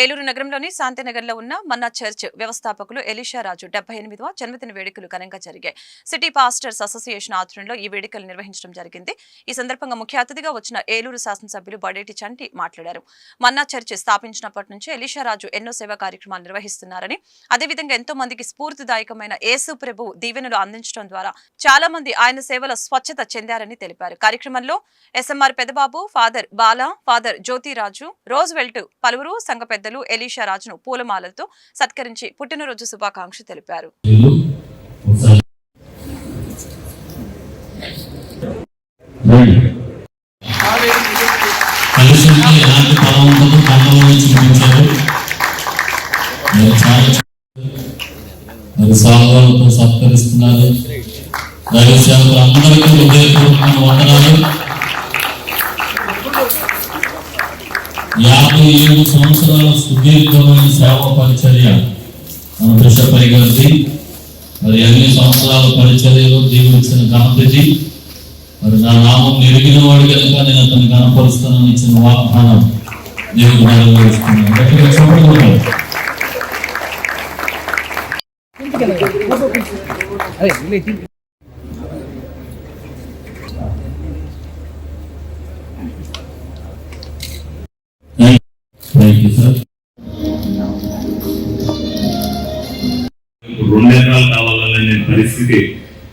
ఏలూరు నగరంలోని శాంతినగర్లో ఉన్న మన్నా చర్చ్ వ్యవస్థాపకులు ఎలిషా రాజు డెబ్బై ఎనిమిదవ జన్మదిన వేడుకలు ఘనంగా జరిగాయి. సిటీ పాస్టర్స్ అసోసియేషన్ ఆధ్వర్యంలో ఈ వేడుకలు నిర్వహించడం జరిగింది. ఈ సందర్భంగా ముఖ్య అతిథిగా వచ్చిన ఏలూరు శాసనసభ్యులు బడేటి చంటి మాట్లాడారు. మన్నా చర్చ్ స్థాపించినప్పటి నుంచి ఎలిషా రాజు ఎన్నో సేవా కార్యక్రమాలు నిర్వహిస్తున్నారని అదేవిధంగా ఎంతో మందికి స్ఫూర్తిదాయకమైన యేసు ప్రభు దీవెనలు అందించడం ద్వారా చాలా మంది ఆయన సేవల స్వచ్ఛత చెందారని తెలిపారు. కార్యక్రమంలో SMR Pedababu father Bala father Jyothiraju Roosevelt పలువురు సంఘ పెద్ద పెద్దలు ఎలీషా రాజును పూలమాలలతో సత్కరించి పుట్టినరోజు శుభాకాంక్ష తెలిపారు. సత్కరిస్తున్నారు దైవ సేవకులు అందరికీ హృదయపూర్వకంగా వందనాలు. యాభై ఏడు సంవత్సరాల సుదీర్ఘమైన సేవ పరిచర్య మన బిషపరి గారిది మరి ఎన్ని సంవత్సరాల పరిచర్యలో జీవించిన ఘనతది మరి నా నామం ఎరిగిన వాడు కనుక నేను అతను కనపరుస్తానని ఇచ్చిన వాగ్దానం దేవుడు నెరవేరుస్తున్నాను. Thank you, sir. రెండు ఎకరాలు కావాలనే పరిస్థితి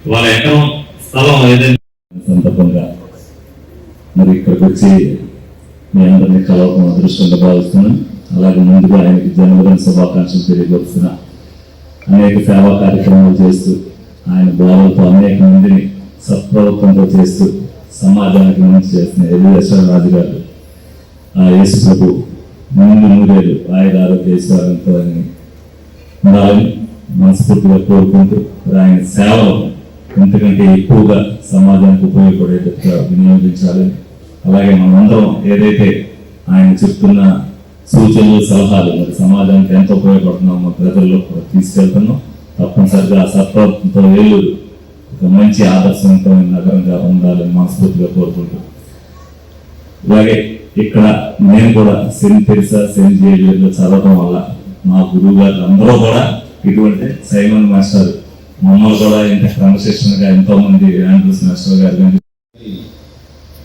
వాళ్ళ ఎకరం స్థలం ఏదైనా సందర్భంగా మరి ఇక్కడికి వచ్చి మీ అందరినీ కలవడం అదృష్టంగా భావిస్తున్నాను అలాగే ముందుగా ఆయనకి జన్మదిన శుభాకాంక్షలు తెలియపరుస్తున్నా అనేక సేవా కార్యక్రమాలు చేస్తూ ఆయన బోధలతో అనేక మందిని సత్ప్రవర్తనతో చేస్తూ సమాజానికి మంచి చేస్తున్న ఎలివేశ్వర రాజు గారు ఆ యేసు ప్రభు ముందు నూరేళ్ళు ఆయన ఆరోగ్య ఈశ్వరంతో ఉండాలని మనస్ఫూర్తిగా కోరుకుంటూ ఆయన సేవలు ఇంతకంటే ఎక్కువగా సమాజానికి ఉపయోగపడేటట్టుగా వినియోగించాలి. అలాగే మనమందరం ఏదైతే ఆయన చెప్తున్న సూచనలు సలహాలు మరి సమాజానికి ఎంత ఉపయోగపడుతున్నామో ప్రజల్లో కూడా తీసుకెళ్తున్నాం. తప్పనిసరిగా ఆ సత్వంతో ఏలూరు ఒక మంచి ఆదర్శవంతమైన నగరంగా ఉండాలని మనస్ఫూర్తిగా కోరుకుంటూ. అలాగే ఇక్కడ నేను కూడా సెయింట్ తెరిసా సెయింట్ జేవియర్లో చదవడం వల్ల మా గురువు గారు అందరూ కూడా ఇటువంటి సైమన్ మాస్టర్ మమ్మల్ని కూడా ఇంత క్రమశిక్షణగా ఎంతో మంది ఆండ్రూస్ మాస్టర్ గారు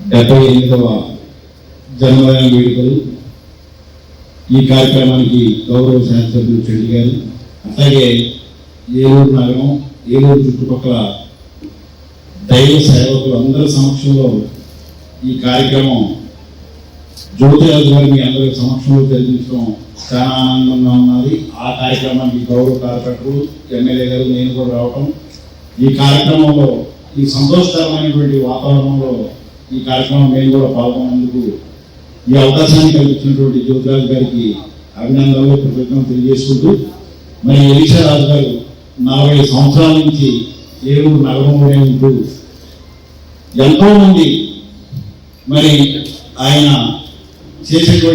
డెబ్బై ఎనిమిదవ జన్మదిన వేడుకలు ఈ కార్యక్రమానికి గౌరవ శాసనసభ్యులు చెడ్డి గారు అలాగే ఏలూరు నగరం ఏలూరు చుట్టుపక్కల దైవ సేవకులు అందరి సమక్షంలో ఈ కార్యక్రమం జ్యోతిరాజు గారు మీ అందరి సమక్షంలో జరిపించడం చాలా ఆనందంగా ఉన్నది. ఆ కార్యక్రమానికి గౌరవ కార్యకర్తలు ఎమ్మెల్యే గారు నేను కూడా రావటం. ఈ కార్యక్రమంలో ఈ సంతోషకరమైనటువంటి వాతావరణంలో ఈ కార్యక్రమం నేను కూడా పాల్గొనేందుకు ఈ అవకాశాన్ని కల్పించినటువంటి జ్యోతిరాజు గారికి అభినందనలు కృతజ్ఞతలు తెలియజేసుకుంటూ మరి ఎలీషా రాజు గారు నలభై సంవత్సరాల నుంచి ఏలూరు నగరంలోనే ఉంటూ ఎంతోమంది మరి ఆయన చేసేటువంటి